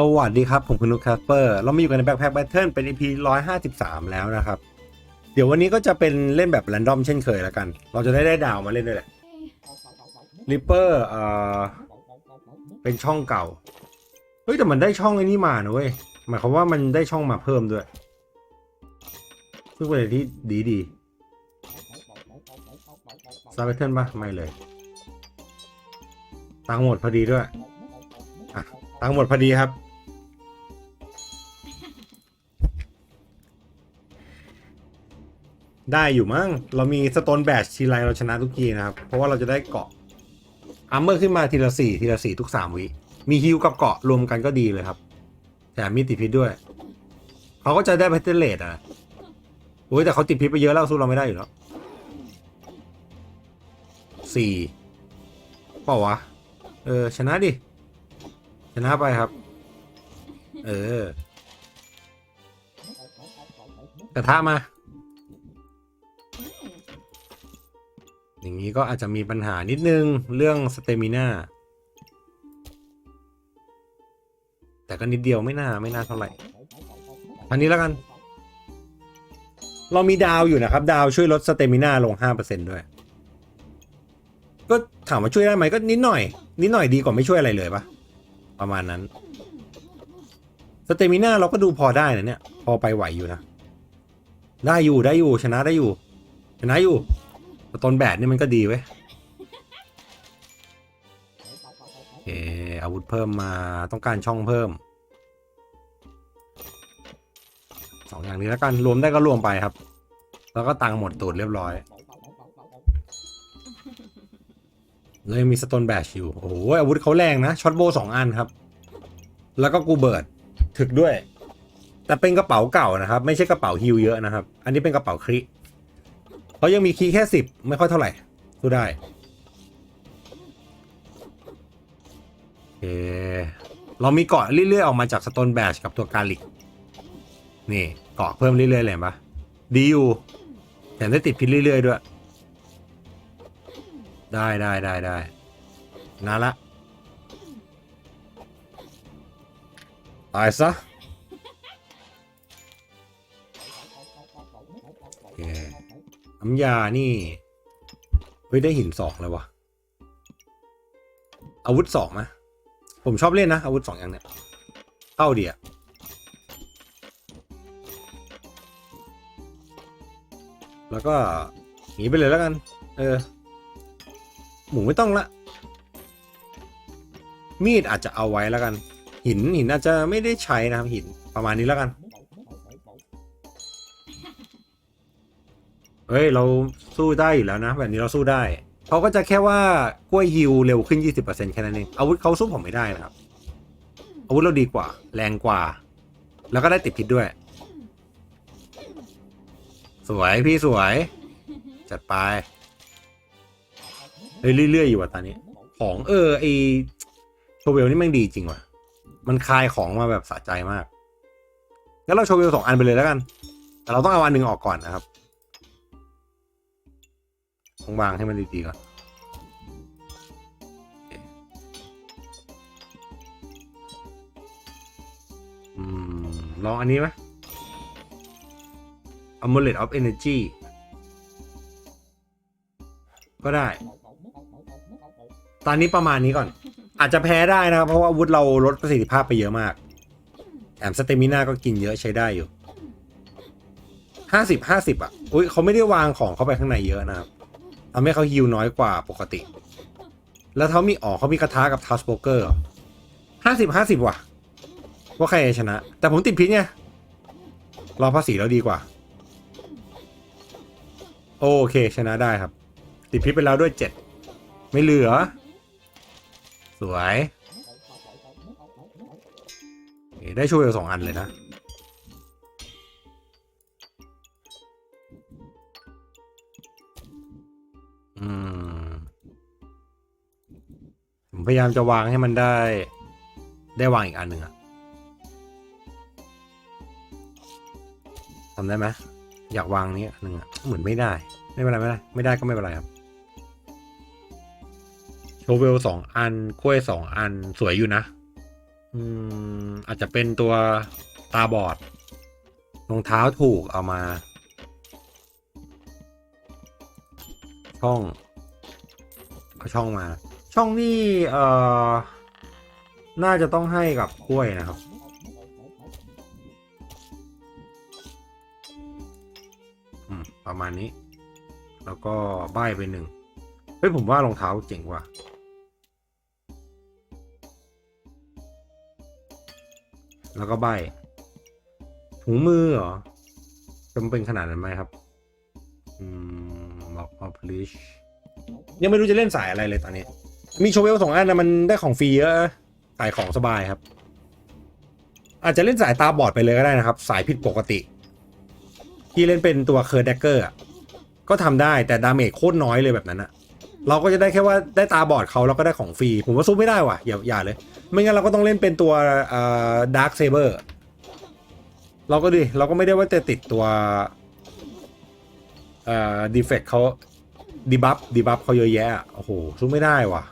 สวัสดีครับ ผมคุณนุกแคสเปอร์ เรามาอยู่กันในแบ็คแพ็คแบทเทิลเป็น EP 153 แล้วนะครับ เดี๋ยววันนี้ก็จะเป็นเล่นแบบแรนดอมเช่นเคยแล้วกัน เราจะได้ได้ดาวมาเล่นด้วยแหละริปเปอร์เอ่อเป็นช่องเก่า เฮ้ย แต่มันได้ช่องไอ้นี่มานะเว้ย หมายความว่ามันได้ช่องมาเพิ่มด้วย ซึ่งเป็นอะไรที่ดีดีซาร์แบเทิลปะไม่เลย ตังค์หมดพอดีด้วย อะตังค์หมดพอดีครับ ได้อยู่มั้ง เรามีสโตนแบชทีไรเราชนะทุกทีนะครับ เพราะว่าเราจะได้เกาะอัมเมอร์ขึ้นมาทีละสี่ทีละสี่ทุกสามวิ มีฮิวกับเกาะรวมกันก็ดีเลยครับ แต่มีติดพิษด้วย เขาก็จะได้แพทเทเลตอะโอ้ยแต่เขาติดพิษไปเยอะแล้วสู้เราไม่ได้อยู่แล้วสี่เปล่าวะ เออ ชนะดิ ชนะไปครับ เออกระทะมา อย่างนี้ก็อาจจะมีปัญหานิดนึงเรื่องสเตมิน่าแต่ก็นิดเดียวไม่น่าไม่น่าเท่าไหร่ อันนี้แล้วกัน เรามีดาวอยู่นะครับ ดาวช่วยลดสเตมิน่าลง 5%ด้วย ก็ถามว่าช่วยได้ไหมก็นิดหน่อย นิดหน่อยดีกว่าไม่ช่วยอะไรเลยปะประมาณนั้นสเตมิน่าเราก็ดูพอได้นะเนี่ย พอไปไหวอยู่นะ ได้อยู่ได้อยู่ชนะได้อยู่ ชนะอยู่ ต่ต้นแบดนี่มันก็ดีเว้ยโอเคอาวุธเพิ่มมาต้องการช่องเพิ่มสองอย่างนี้แล้วกันรวมได้ก็รวมไปครับ แล้วก็ตังค์หมดตูดเรียบร้อยเลยมีสโตนแบชอยู่ โอ้โหอาวุธเขาแรงนะช็อตโบสองอันครับ แล้วก็กูเบิร์ดถึกด้วย แต่เป็นกระเป๋าเก่านะครับ ไม่ใช่กระเป๋าฮิวเยอะนะครับ อันนี้เป็นกระเป๋าคริ เขายังมีคีย์แค่สิบไม่ค่อยเท่าไหร่สู้ได้โอเคเรามีเกาะเรื่อยๆ ออกมาจากสโตนแบชกับตัวกาลิก นี่เกาะเพิ่มเรื่อยๆเลยปะดีอยู่แถมได้ติดพิษเรื่อยๆด้วย ได้ได้ได้ได้นานละตายซะ น้ำยานี่ เฮ้ย ได้หินสองเลยวะอาวุธสองไหมผมชอบเล่นนะ อาวุธสองอย่างเนี้ยเข้าดีอะแล้วก็หนีไปเลยแล้วกัน เออ หมูไม่ต้องละ มีดอาจจะเอาไว้แล้วกัน หินหินอาจจะไม่ได้ใช้นะครับหินประมาณนี้แล้วกัน เฮ้ยเราสู้ได้อยู่แล้วนะ แบบนี้เราสู้ได้เขาก็จะแค่ว่ากล้วยฮิวเร็วขึ้น 20%แค่นั้นเองอาวุธเขาสู้ผมไม่ได้นะครับ อาวุธเราดีกว่า แรงกว่า แล้วก็ได้ติดพิษด้วย สวยพี่สวย จัดไปเฮ้ยเรื่อยๆอยู่ว่ะตอนนี้ ของเออไอโชเวลนี่แม่งดีจริงว่ะ มันคลายของมาแบบสะใจมากงั้นเราโชว์วิวสองอันไปเลยแล้วกัน แต่เราต้องเอาอันหนึ่งออกก่อนนะครับ ต้องวางให้มันดีๆก่อนอืมลองอันนี้ไหม Amulet of Energy ก็ได้ ตอนนี้ประมาณนี้ก่อน อาจจะแพ้ได้นะครับ เพราะว่าอาวุธเราลดประสิทธิภาพไปเยอะมากแถมสเตมิน่าก็กินเยอะใช้ได้อยู่ห้าสิบห้าสิบอะ อุ้ยเขาไม่ได้วางของเข้าไปข้างในเยอะนะครับ ทำให้เขาฮิวน้อยกว่าปกติ แล้วเขามีอ๋อเขามีกระทะกับทัสโบเกอร์ห้าสิบห้าสิบว่ะ ว่าใครจะชนะ แต่ผมติดพิษไงรอภาษีแล้วดีกว่า โอเคชนะได้ครับ ติดพิษไปแล้วด้วยเจ็ดไม่เหลือ สวย ได้ช่วยสองอันเลยนะ อืม ผมพยายามจะวางให้มันได้ ได้วางอีกอันหนึ่งอะทำได้ไหมอยากวางนี้อันหนึ่งอะเหมือนไม่ได้ ไม่เป็นไรไม่ได้ไม่ได้ก็ไม่เป็นไรครับโชเวลสองอันกล้วยสองอันสวยอยู่นะ อืม อาจจะเป็นตัวตาบอดรองเท้าถูกเอามา ช่องเอาช่องมา ช่องนี่เอ่อน่าจะต้องให้กับกล้วยนะครับอืมประมาณนี้ แล้วก็ใบไปหนึ่งเฮ้ยผมว่ารองเท้าเจ๋งว่ะแล้วก็ใบถุงมือเหรอจำเป็นขนาดนั้นไหมครับ อืม อออฟลิชยังไม่รู้จะเล่นสายอะไรเลยตอนนี้ มีโชเวลสองอันนะมันได้ของฟรีเยอะขายของสบายครับ อาจจะเล่นสายตาบอดไปเลยก็ได้นะครับ สายผิดปกติ ที่เล่นเป็นตัวเคอร์แดกเกอร์ก็ทำได้แต่ดาเมจโคตรน้อยเลยแบบนั้นอะเราก็จะได้แค่ว่าได้ตาบอดเขาแล้วก็ได้ของฟรี ผมว่าสู้ไม่ได้ว่ะ อย่าอย่าเลย ไม่งั้นเราก็ต้องเล่นเป็นตัวดาร์คเซเบอร์เราก็ดิเราก็ไม่ได้ว่าจะติดตัว เอ่อดีเฟกเขาดีบัฟดีบัฟเขาเยอะแยะโอ้โหสู้ไม่ได้ว่ะ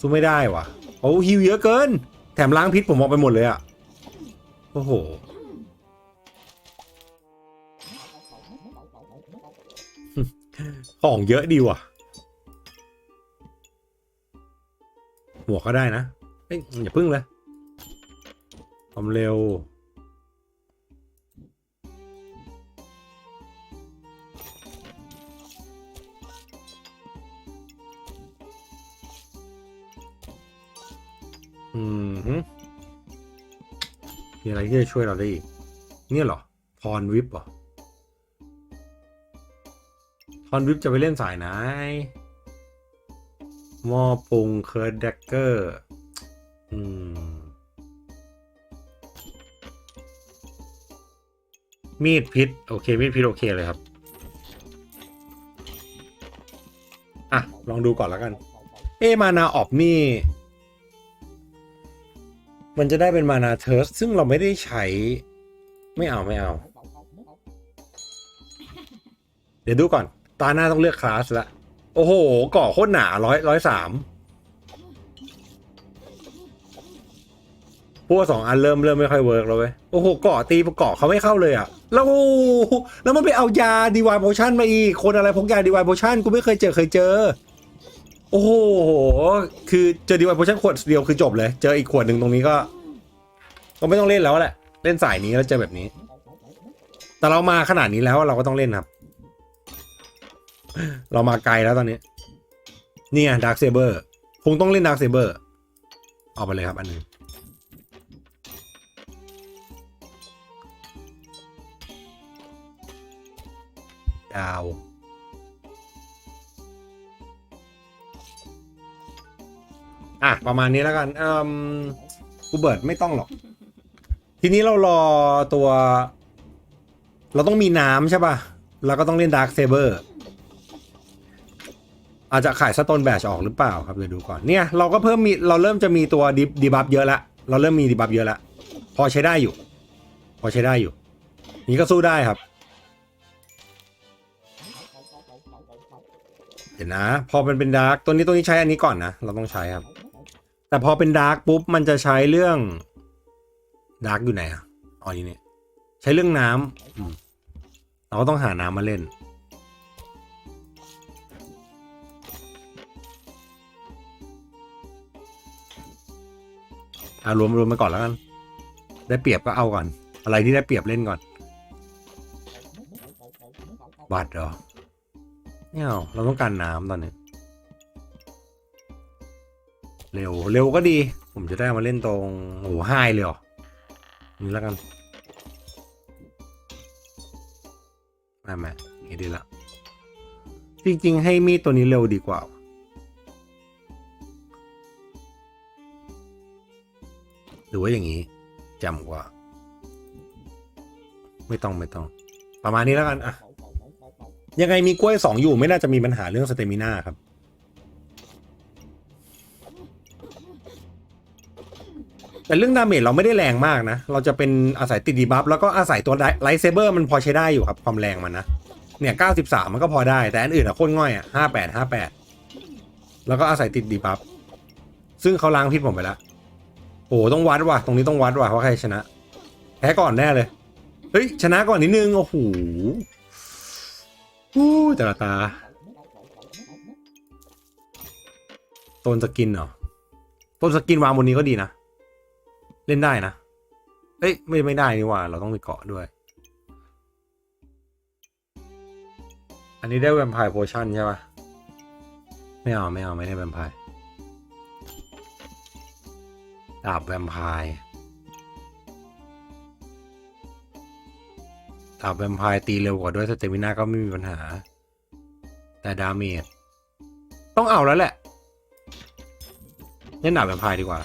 สู้ไม่ได้ว่ะโอ้ฮิวเยอะเกิน แถมล้างพิษผมออกไปหมดเลยอะโอ้โหของเยอะดีว่ะหมวกก็ได้นะเอ้ยอย่าพึ่งเลยความเร็ว ที่จะช่วยเราได้อีก เนี่ยเหรอพรวิปเหรอพรวิปจะไปเล่นสายไหนมอปุงเคิร์ดแดกเกอร์อืมมีดพิษโอเค มีดพิษโอเคเลยครับ อะ ลองดูก่อนแล้วกัน เอมานาออบนี่ มันจะได้เป็นมานาเทิร์สซึ่งเราไม่ได้ใช้ ไม่เอาไม่เอา เดี๋ยวดูก่อน ตาหน้าต้องเลือกคลาสละ โอ้โหก่อโคตรหนาร้อยร้อยสามพวกสองอันเริ่มเริ่มไม่ค่อยเวิร์กแล้วเว้ย โอ้โหเกาะตีเกาะเขาไม่เข้าเลยอะแล้วแล้วมันไปเอายาดีวายโพชั่นมาอีก คนอะไรพกยาดีวายโพชั่นกูไม่เคยเจอเคยเจอ โอ้โห คือเจอดีวายโพชั่นขวดเดียวคือจบเลย เจออีกขวดหนึ่งตรงนี้ก็ ก็ไม่ต้องเล่นแล้วแหละ เล่นสายนี้แล้วเจอแบบนี้ แต่เรามาขนาดนี้แล้วเราก็ต้องเล่นครับ เรามาไกลแล้วตอนนี้ นี่ยดาร์คเซเบอร์คงต้องเล่นดาร์คเซเบอร์เอาไปเลยครับอันหนึงดาว อะ ประมาณนี้แล้วกันอืมกูเบิร์ดไม่ต้องหรอก ทีนี้เรารอตัว เราต้องมีน้ำใช่ป่ะ แล้วก็ต้องเล่นดาร์คเซเบอร์อาจจะขายสโตนแบชออกหรือเปล่าครับเดี๋ยวดูก่อนเนี่ยเราก็เพิ่มมีเราเริ่มจะมีตัวดีดีบัฟเยอะละเราเริ่มมีดีบัฟเยอะละพอใช้ได้อยู่ พอใช้ได้อยู่ นี่ก็สู้ได้ครับเดี๋ยวนะ พอมันเป็นดาร์กตัวนี้ตัวนี้ใช้อันนี้ก่อนนะ เราต้องใช้ครับ แต่พอเป็นดาร์กปุ๊บมันจะใช้เรื่องดาร์กอยู่ไหนอะอ๋อนี่เนี่ยใช้เรื่องน้ำเราก็ต้องหาน้ำมาเล่น อารวมรวมมาก่อนแล้วกัน ได้เปรียบก็เอาก่อน อะไรที่ได้เปรียบเล่นก่อน บัตรเหรอไม่เอาเราต้องการน้ำตอนนี้ เร็วเร็วก็ดี ผมจะได้มาเล่นตรงโอ้โหไฮเลยเหรอนี่แล้วกันไม่ไม่นี่ดีละจริง ๆ ให้มีดตัวนี้เร็วดีกว่า หรือว่าอย่างนี้จำกว่า ไม่ต้องไม่ต้อง ประมาณนี้แล้วกันอะยังไงมีกล้วยสองอยู่ไม่น่าจะมีปัญหาเรื่องสเตมิน่าครับ แต่เรื่องดาเมจเราไม่ได้แรงมากนะ เราจะเป็นอาศัยติดดีบัฟแล้วก็อาศัยตัวไลท์เซเบอร์มันพอใช้ได้อยู่ครับ ความแรงมันนะ เนี่ย 93 มันก็พอได้ แต่อันอื่นอะโคตรง่อยอะ58 58 แล้วก็อาศัยติดดีบัฟซึ่งเขาล้างพิษผมไปแล้วโอ้โหต้องวัดว่ะ ตรงนี้ต้องวัดว่ะว่าใครชนะ แพ้ก่อนแน่เลย เฮ้ย ชนะก่อนนิดนึง โอ้โหอู้แต่ละตาต้นสกินเหรอต้นสกินวางบนนี้ก็ดีนะ เล่นได้นะ เอ้ยไม่ไม่ได้นี่ว่า เราต้องไปเกาะด้วย อันนี้ได้แวมไพร์โพชั่นใช่ปะไม่เอาไม่เอาไม่ได้แวมไพร์ดาบแวมไพร์ดาบแวมไพร์ตีเร็วกว่าด้วยสเตมินาก็ไม่มีปัญหา แต่ดาเมจต้องเอาแล้วแหละเล่นดาบแวมไพร์ดีกว่า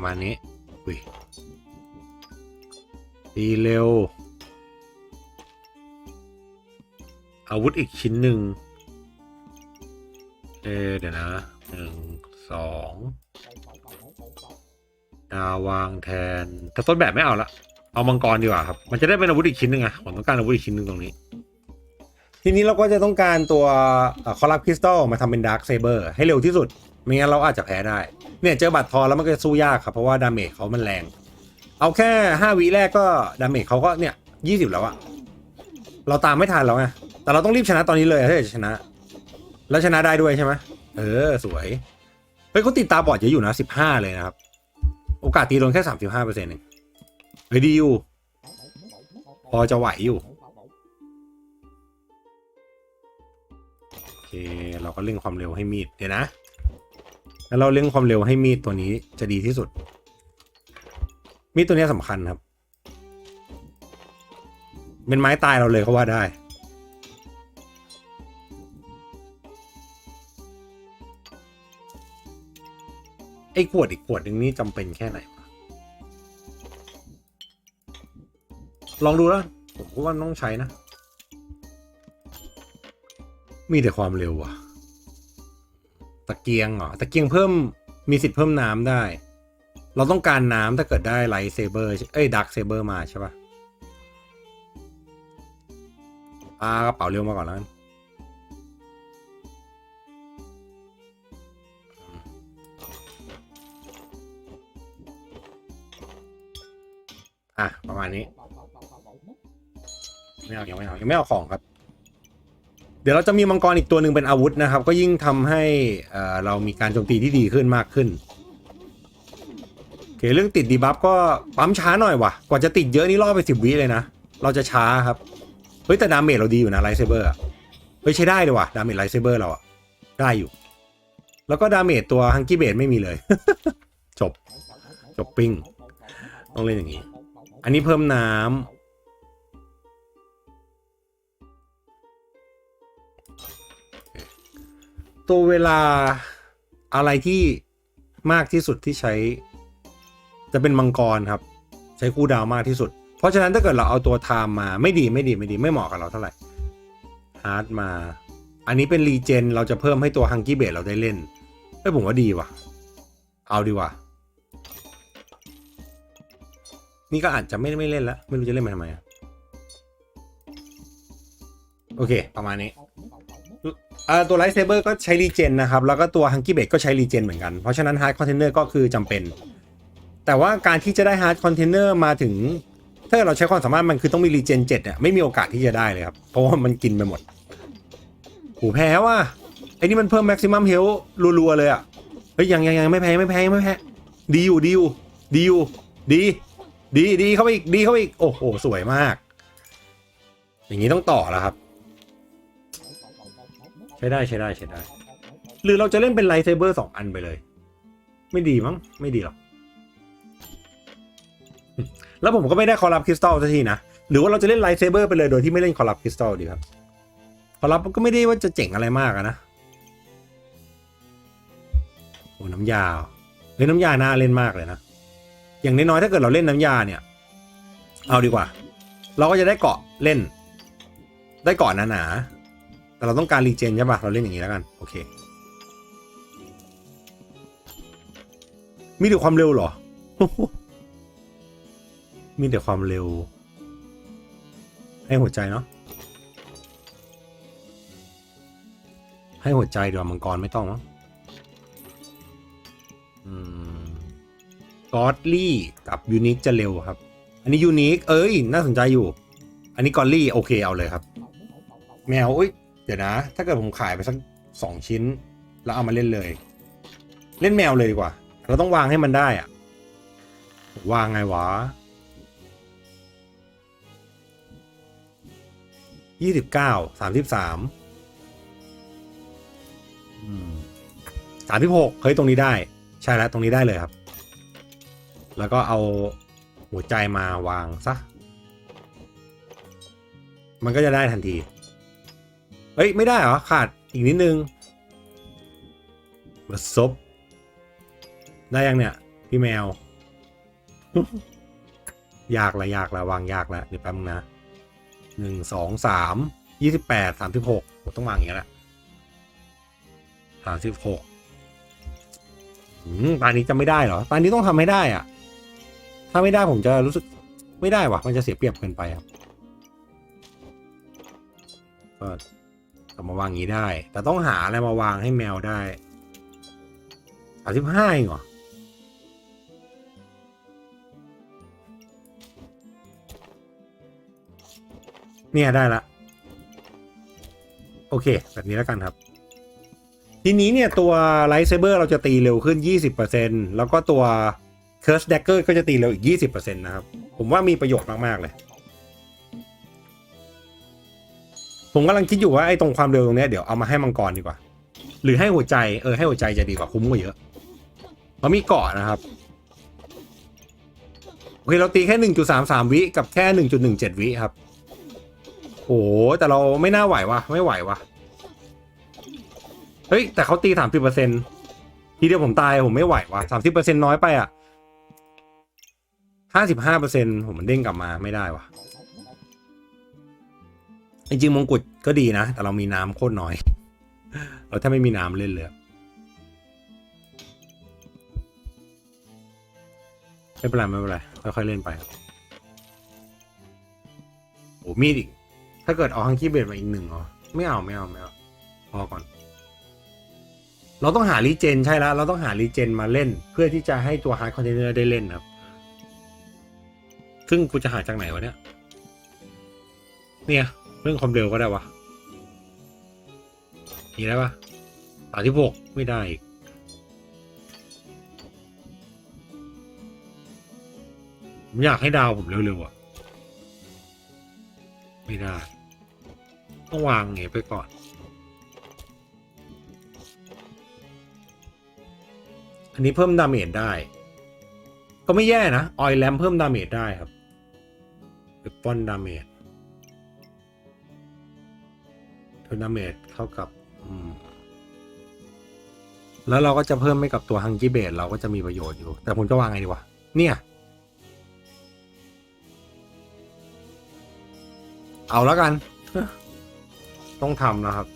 ประมาณนี้อุ้ยตีเร็ว อาวุธอีกชิ้นหนึ่งเอเดี๋ยวนะหนึ่งสองดาวางแทนแต่ต้นแบบไม่เอาละเอามังกรดีกว่าครับ มันจะได้เป็นอาวุธอีกชิ้นหนึ่งอะผมต้องการอาวุธอีกชิ้นหนึ่งตรงนี้ ทีนี้เราก็จะต้องการตัวคอลับคริสตัลมาทำเป็นดาร์คเซเบอร์ให้เร็วที่สุด ไม่งั้นเราอาจจะแพ้ได้ เนี่ยเจอบัตรทองแล้วมันก็จะสู้ยากครับ เพราะว่าดาเมจเขามันแรง เอาแค่ห้าวิแรกก็ดาเมจเขาก็เนี่ยยี่สิบแล้วอะเราตามไม่ทันแล้วไงแต่เราต้องรีบชนะตอนนี้เลยถ้าจะชนะ แล้วชนะได้ด้วยใช่ไหมเออสวยเฮ้ยเขาติดตาบอดเยอะอยู่นะสิบห้าเลยนะครับ โอกาสตีโดนแค่สามสิบห้าเปอร์เซ็นต์เองเฮ้ยดีอยู่พอจะไหวอยู่ เคเราก็เร่งความเร็วให้มีดเดี๋ยวนะ แล้วเราเร่งความเร็วให้มีดตัวนี้จะดีที่สุด มีดตัวนี้สำคัญครับ เป็นไม้ตายเราเลยเขาว่าได้ไอ้ขวดอีกขวดหนึ่งนี่จำเป็นแค่ไหนลองดูแล้วผมว่าต้องใช้นะ มีแต่ความเร็วว่ะ ตะเกียงเหรอ ตะเกียงเพิ่มมีสิทธิ์เพิ่มน้ำได้ เราต้องการน้ำถ้าเกิดได้ไลท์เซเบอร์เอ้ยดักเซเบอร์มาใช่ปะปากระเป๋าเร็วมาก่อนแล้วกันอะ ประมาณนี้ ไม่เอายังไม่เอายังไม่เอาของครับ เดี๋ยวเราจะมีมังกรอีกตัวหนึ่งเป็นอาวุธนะครับ ก็ยิ่งทำให้เรามีการโจมตีที่ดีขึ้นมากขึ้นโอเคเรื่องติดดีบัฟก็ปั๊มช้าหน่อยว่ะ กว่าจะติดเยอะนี่รอไปสิบวิเลยนะ เราจะช้าครับ เฮ้ยแต่ดาเมจเราดีอยู่นะไลท์เซเบอร์เฮ้ยใช้ได้เลยว่ะดาเมจไลท์เซเบอร์เราอะได้อยู่ แล้วก็ดาเมจตัวฮังกี้เบดไม่มีเลย จบ จบปิ้ง ต้องเล่นอย่างนี้ อันนี้เพิ่มน้ำ ตัวเวลาอะไรที่มากที่สุดที่ใช้ จะเป็นมังกรครับ ใช้คู่ดาวมากที่สุด เพราะฉะนั้นถ้าเกิดเราเอาตัวไทม์มาไม่ดีไม่ดีไม่ดีไม่เหมาะกับเราเท่าไหร่ฮาร์ดมา อันนี้เป็นรีเจนเราจะเพิ่มให้ตัวฮังกี้เบดเราได้เล่นเฮ้ยผมว่าดีว่ะ เอาดีว่ะนี่ก็อาจจะไม่ไม่เล่นแล้ว ไม่รู้จะเล่นมาทำไมโอเค ประมาณนี้ ตัวไลท์เซเบอร์ก็ใช้รีเจนนะครับ แล้วก็ตัวฮังกี้เบดก็ใช้รีเจนเหมือนกัน เพราะฉะนั้นฮาร์ดคอนเทนเนอร์ก็คือจำเป็น แต่ว่าการที่จะได้ฮาร์ดคอนเทนเนอร์มาถึง ถ้าเราใช้ความสามารถมันคือต้องมีรีเจนเจ็ดเนี่ยไม่มีโอกาสที่จะได้เลยครับ เพราะว่ามันกินไปหมดหูแพ้ว่ะไอ้นี่มันเพิ่มแม็กซิมัมเฮลรัวๆเลยอะเฮ้ยยังยังยังไม่แพ้ไม่แพ้ไม่แพ้ดีอยู่ดีอยู่ดีอยู่ดีดีดีเข้าไปอีกดีเข้าไปอีกโอ้โหสวยมาก อย่างนี้ต้องต่อแล้วครับ ใช้ได้ใช้ได้ใช้ได้ หรือเราจะเล่นเป็นไลท์เซเบอร์สองอันไปเลย ไม่ดีมั้งไม่ดีหรอก แล้วผมก็ไม่ได้คอรับคริสตัลสักทีนะ หรือว่าเราจะเล่นไลท์เซเบอร์ไปเลยโดยที่ไม่เล่นคอรับคริสตัลดีครับคอรับก็ไม่ได้ว่าจะเจ๋งอะไรมากนะโอ้น้ำยาเล่นน้ำยาน่าเล่นมากเลยนะ อย่างน้อยๆถ้าเกิดเราเล่นน้ำยาเนี่ย เอาดีกว่า เราก็จะได้เกาะเล่น ได้เกาะหนาๆ แต่เราต้องการรีเจนใช่ปะเราเล่นอย่างนี้แล้วกัน โอเค มีแต่ความเร็วเหรอ มีแต่ความเร็ว ให้หัวใจเนาะให้หัวใจดี๋ยวามังกรไม่ต้องมั้งอืมกอดลี่กับยูนิคจะเร็วครับ อันนี้ยูนิคเอ้ย น่าสนใจอยู่ อันนี้กอลลี่โอเคเอาเลยครับ แมวอุ้ย ดี๋ยวนะ ถ้าเกิดผมขายไปสักสองชิ้น แล้วเอามาเล่นเลย เล่นแมวเลยดีกว่า เราต้องวางให้มันได้อะวางไงวะยี่สิบเก้าสามสิบสามสามสิบหกเฮ้ยตรงนี้ได้ ใช่แล้วตรงนี้ได้เลยครับ แล้วก็เอาหัวใจมาวางซะ มันก็จะได้ทันที เฮ้ย ไม่ได้เหรอ ขาดอีกนิดนึงมาซบได้ยังเนี่ย พี่แมว ยากละยากละวางยากละเดี๋ยวแป๊บนึงนะหนึ่งสองสามยี่สิบแปดสามสิบหกผมต้องวางอย่างนี้แหละสามสิบหกตอนนี้จะไม่ได้เหรอตอนนี้ต้องทำให้ได้อะถ้าไม่ได้ผมจะรู้สึกไม่ได้วะมันจะเสียเปรียบเกินไปครับ ก็กลับมาวางอย่างนี้ได้ แต่ต้องหาอะไรมาวางให้แมวได้สามสิบห้าเองเหรอเนี่ยได้ละ โอเค แบบนี้แล้วกันครับ ทีนี้เนี่ยตัวไลท์เซเบอร์เราจะตีเร็วขึ้น 20%แล้วก็ตัว Curse Dagger ก็จะตีเร็วอีก 20%นะครับ ผมว่ามีประโยชน์มาก ๆ เลย ผมกำลังคิดอยู่ว่าไอ้ตรงความเร็วตรงเนี้ยเดี๋ยวเอามาให้มังกรดีกว่า หรือให้หัวใจเออให้หัวใจจะดีกว่าคุ้มกว่าเยอะเพราะมีเกาะนะครับโอเคเราตีแค่1.33วิกับแค่1.17วิครับโอ้แต่เราไม่น่าไหววะไม่ไหววะเฮ้ยแต่เขาตี30%ทีเดียวผมตายผมไม่ไหววะ30%น้อยไปอะ55%ผมมันเด้งกลับมาไม่ได้วะ จริงมงกุฎก็ดีนะ แต่เรามีน้ำโคตรน้อย เราถ้าไม่มีน้ำเล่นเลยไม่เป็นไรไม่เป็นไรค่อยๆเล่นไปโอ้มีดอีก ถ้าเกิดเอาฮังกี้เบดมาอีกหนึ่งเหรอไม่เอาไม่เอาไม่เอาพอก่อน เราต้องหารีเจนใช่แล้วเราต้องหารีเจนมาเล่น เพื่อที่จะให้ตัวฮาร์ดคอนเทนเนอร์ได้เล่นครับ ซึ่งกูจะหาจากไหนวะเนี่ย เนี่ย เรื่องความเร็วก็ได้วะนี่ได้ปะสามที่หกไม่ได้อีกผมอยากให้ดาวผมเร็วๆอะ ไม่ได้ ต้องวางเงี้ยไปก่อน อันนี้เพิ่มดาเมจได้ ก็ไม่แย่นะ ออยแลมเพิ่มดาเมจได้ครับเวปอนดาเมจ เท่าดาเมจเท่ากับแล้วเราก็จะเพิ่มให้กับตัวฮังกี้เบดเราก็จะมีประโยชน์อยู่ แต่ผมจะวางไงดีวะ เนี่ย เอาแล้วกัน ต้องทำนะครับ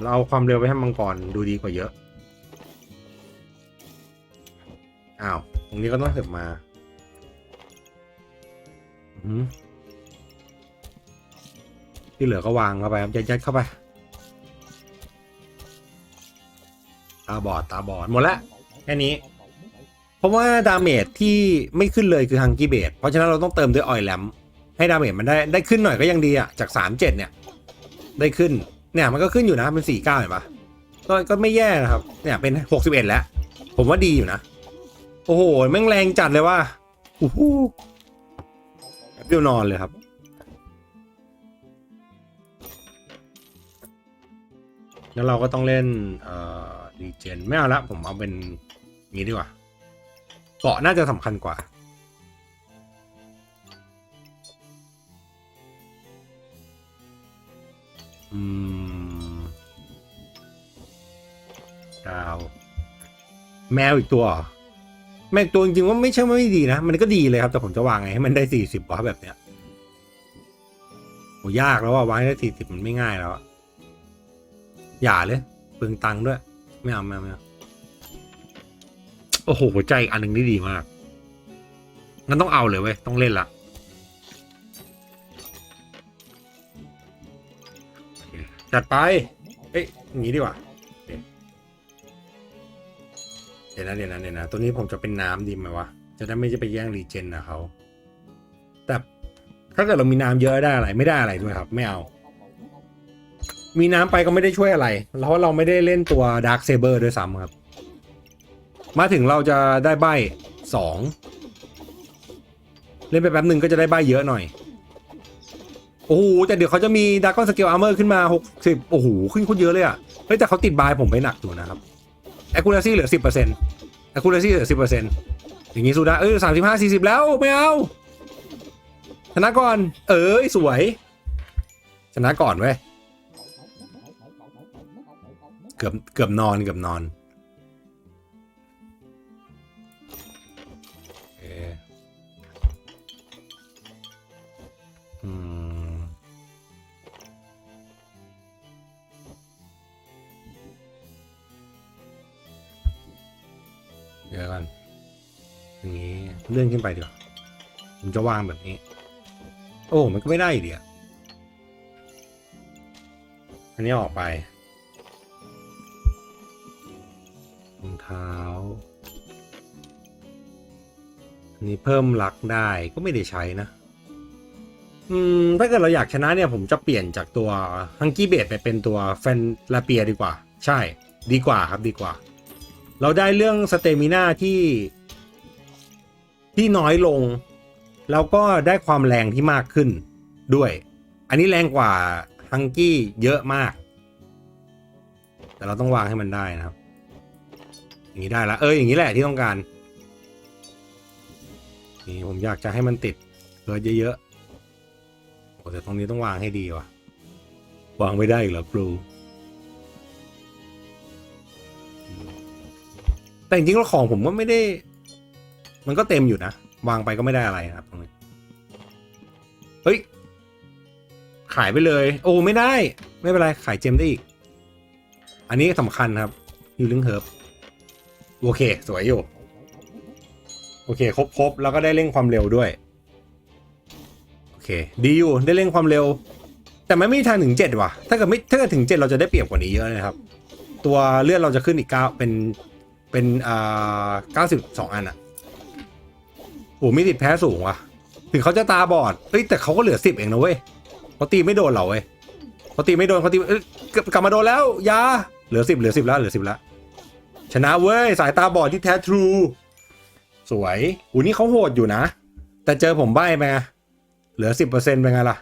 เราเอาความเร็วไปให้มังกรดูดีกว่าเยอะ อ้าว ตรงนี้ก็ต้องเถิบมา ที่เหลือก็วางเข้าไปครับยัดๆเข้าไป ตาบอดตาบอดหมดละแค่นี้ เพราะว่าดาเมจที่ไม่ขึ้นเลยคือฮังกี้เบดเพราะฉะนั้นเราต้องเติมด้วยออยแลมให้ดาเมจมันได้ได้ขึ้นหน่อยก็ยังดีอะจากสามเจ็ดเนี่ย ได้ขึ้นเนี่ยมันก็ขึ้นอยู่นะเป็นสี่เก้าเห็นปะก็ก็ไม่แย่นะครับ เนี่ยเป็นหกสิบเอ็ดแล้ว ผมว่าดีอยู่นะ โอ้โหแม่งแรงจัดเลยว่าโอ้โห เปรี้ยวนอนเลยครับ แล้วเราก็ต้องเล่น เอ่อดีเจนไม่เอาละผมเอาเป็นงี้ดีกว่าเกาะน่าจะสำคัญกว่าอืมดาว แมวอีกตัวเหรอ แม็กตัวจริงๆว่าไม่ใช่ว่าไม่ดีนะ มันก็ดีเลยครับ แต่ผมจะวางไงให้มันได้สี่สิบวะแบบเนี้ยโหยากแล้วว่าวางได้สี่สิบมันไม่ง่ายแล้วอะอย่าเลยเปลืองตังค์ด้วย ไม่เอาไม่เอาไม่เอาโอ้โหหัวใจอันหนึ่งนี่ดีมากงั้นต้องเอาเลยเว้ยต้องเล่นละจัดไป เอ้ยอย่างนี้ดีกว่า ดี๋ยวนะเดี๋ยวนะเดี๋ยวนะตัวนี้ผมจะเป็นน้ำดีไหมวะ จะได้ไม่จะไปแย่งรีเจนนะเขา แต่ถ้าเกิดเรามีน้ำเยอะได้อะไร ไม่ได้อะไรด้วยครับ ไม่เอา มีน้ำไปก็ไม่ได้ช่วยอะไร เพราะเราไม่ได้เล่นตัวดาร์คเซเบอร์ด้วยซ้ำครับ มาถึงเราจะได้ใบสองเล่นไปแป๊บหนึ่งก็จะได้ใบเยอะหน่อย โอ้โห แต่เดี๋ยวเขาจะมีดาร์กอนสเกลอาร์เมอร์ขึ้นมา 60 โอ้โห ขึ้นโคตรเยอะเลยอะ เฮ้ย แต่เขาติดบายผมไปหนักอยู่นะครับ accuracy เหลือ 10% accuracy เหลือ 10%อย่างงี้สู้ได้เออสามสิบห้าสี่สิบแล้ว ไม่เอา ชนะก่อน เอ้ยสวย ชนะก่อนเว้ย เกือบเกือบนอนเกือบนอน เลื่อนขึ้นไปดีกว่าผมจะวางแบบนี้ โอ้มันก็ไม่ได้อีกเดียอันนี้ออกไปรองเท้าอันนี้เพิ่มลักได้ก็ไม่ได้ใช้นะอืมถ้าเกิดเราอยากชนะเนี่ยผมจะเปลี่ยนจากตัวฮังกี้เบดไปเป็นตัวแฟนลาเปียดีกว่า ใช่ ดีกว่าครับดีกว่า เราได้เรื่องสเตมิน่าที่ ที่น้อยลง แล้วก็ได้ความแรงที่มากขึ้นด้วย อันนี้แรงกว่าฮังกี้เยอะมาก แต่เราต้องวางให้มันได้นะครับ อย่างนี้ได้ล้วเอออย่างนี้แหละที่ต้องการนี่ผมอยากจะให้มันติดเออเยอะๆโอ้แต่ตรงนี้ต้องวางให้ดีว่ะ วางไม่ได้อีกเหรอครูแต่จริงๆแล้วของผมก็ไม่ได้ มันก็เต็มอยู่นะ วางไปก็ไม่ได้อะไรครับตรงนี้ เฮ้ย ขายไปเลย โอ้ไม่ได้ ไม่เป็นไร ขายเจมได้อีก อันนี้สำคัญครับยูลิงเฮิร์บโอเค สวยอยู่ โอเค ครบครบแล้วก็ได้เร่งความเร็วด้วย โอเค ดีอยู่ ได้เร่งความเร็ว แต่มันไม่มีทางถึงเจ็ดว่ะ ถ้าเกิดไม่ถ้าเกิดถึงเจ็ดเราจะได้เปรียบกว่านี้เยอะเลยครับ ตัวเลือดเราจะขึ้นอีกเก้าเป็นเป็นอ่าเก้าสิบสองอันอะ โอ้มีติดแพ้สูงว่ะ ถึงเขาจะตาบอดเอ้ยแต่เขาก็เหลือสิบเองนะเว้ยเขาตีไม่โดนเราเว้ยเขาตีไม่โดนเขาตีเอ้ยกลับมาโดนแล้วยาเหลือสิบเหลือสิบแล้วเหลือสิบแล้วชนะเว้ยสายตาบอดที่แท้ทรูสวยอูนี่เขาโหดอยู่นะ แต่เจอผมใบ้ไปไงเหลือสิบเปอร์เซ็นต์เป็นไงล่ะ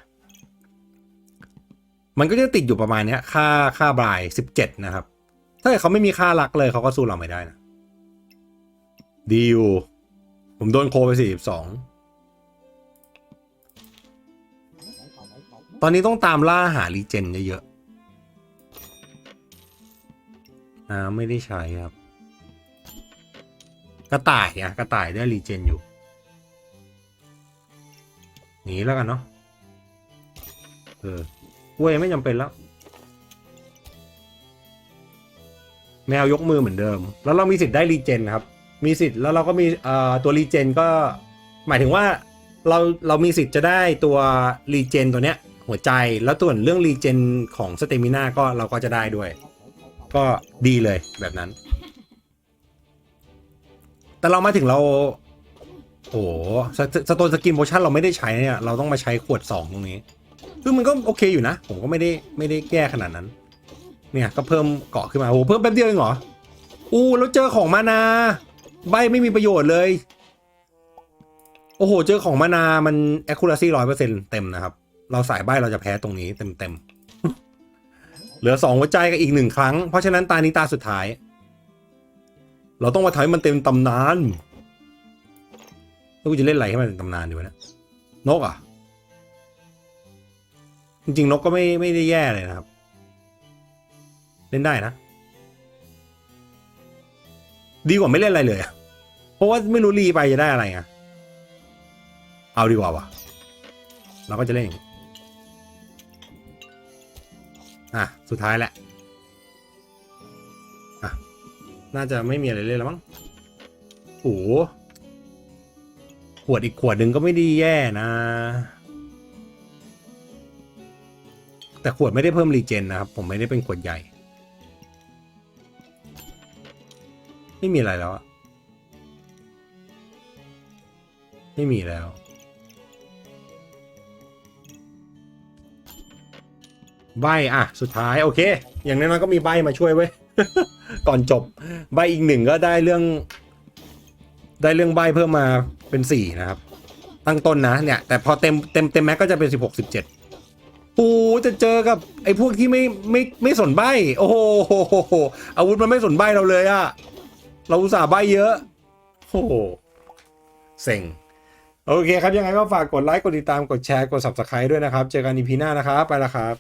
มันก็จะติดอยู่ประมาณเนี้ย ค่าค่าบรายสิบเจ็ดนะครับ ถ้าเกิดเขาไม่มีค่ารักเลยเขาก็สู้เราไม่ได้นะ ดีอยู่ ผมโดนโคไปสี่สิบสอง ตอนนี้ต้องตามล่าหารีเจนเยอะๆอ่าไม่ได้ใช้ครับ กระต่ายอะกระต่ายได้รีเจนอยู่ หนีแล้วกันเนาะ เออกล้วยไม่จำเป็นแล้ว แมวยกมือเหมือนเดิม แล้วเรามีสิทธิ์ได้รีเจนครับ มีสิทธิ์แล้วเราก็มีตัวรีเจนก็หมายถึงว่าเราเรามีสิทธิ์จะได้ตัวรีเจนตัวเนี้ยหัวใจแล้วส่วนเรื่องรีเจนของสเตมิน่าก็เราก็จะได้ด้วย ก็ดีเลยแบบนั้น แต่เรามาถึงเรา โอ้โหสตสโตนสกินโมชั่นเราไม่ได้ใช้เนี่ยเราต้องมาใช้ขวดสองตรงนี้ซึ่งมันก็โอเคอยู่นะ ผมก็ไม่ได้ไม่ได้แก้ขนาดนั้น เนี่ยก็เพิ่มเกาะขึ้นมาโอ้เพิ่มแป๊บเดียวเองเหรออู้แล้วเจอของมานา ใบไม่มีประโยชน์เลย โอ้โห เจอของมานา มัน accuracy ร้อยเปอร์เซ็นเต็มนะครับ เราสายใบเราจะแพ้ตรงนี้เต็มเต็มเหลือสองหัวใจกับอีกหนึ่งครั้ง เพราะฉะนั้นตานี้ตาสุดท้าย เราต้องมาทำให้มันเต็มตำนานแล้วกูจะเล่นอะไรให้มันเป็นตำนานดีวะเนี่ยนกอะ จริงๆ นกก็ไม่ไม่ได้แย่เลยนะครับ เล่นได้นะ ดีกว่าไม่เล่นอะไรเลยเพราะว่าไม่รู้รีไปจะได้อะไรไงเอาดีกว่าวะเราก็จะเล่นอย่างนี้อะ สุดท้ายแหละอะ น่าจะไม่มีอะไรเล่นแล้วมั้งโอ้โหขวดอีกขวดหนึ่งก็ไม่ได้แย่นะ แต่ขวดไม่ได้เพิ่มรีเจนนะครับ ผมไม่ได้เป็นขวดใหญ่ ไม่มีอะไรแล้วอะไม่มีแล้ว ใบอะ สุดท้ายโอเค อย่างน้อยๆก็มีใบมาช่วยเว้ย ก่อนจบ ใบอีกหนึ่งก็ได้เรื่อง ได้เรื่องใบเพิ่มมาเป็นสี่นะครับ ตั้งต้นนะเนี่ย แต่พอเต็มเต็มเต็มแม็กก็จะเป็นสิบหกสิบเจ็ดปูจะเจอกับไอ้พวกที่ไม่ไม่ไม่สนใบ โอ้โหอาวุธมันไม่สนใบเราเลยอะ เราอุตส่าห์ใบเยอะโอ้โหเซ็งโอเคครับ ยังไงก็ฝากกดไลค์ กดติดตาม กดแชร์ กด subscribe ด้วยนะครับ เจอกันอีพีหน้านะครับ ไปละครับ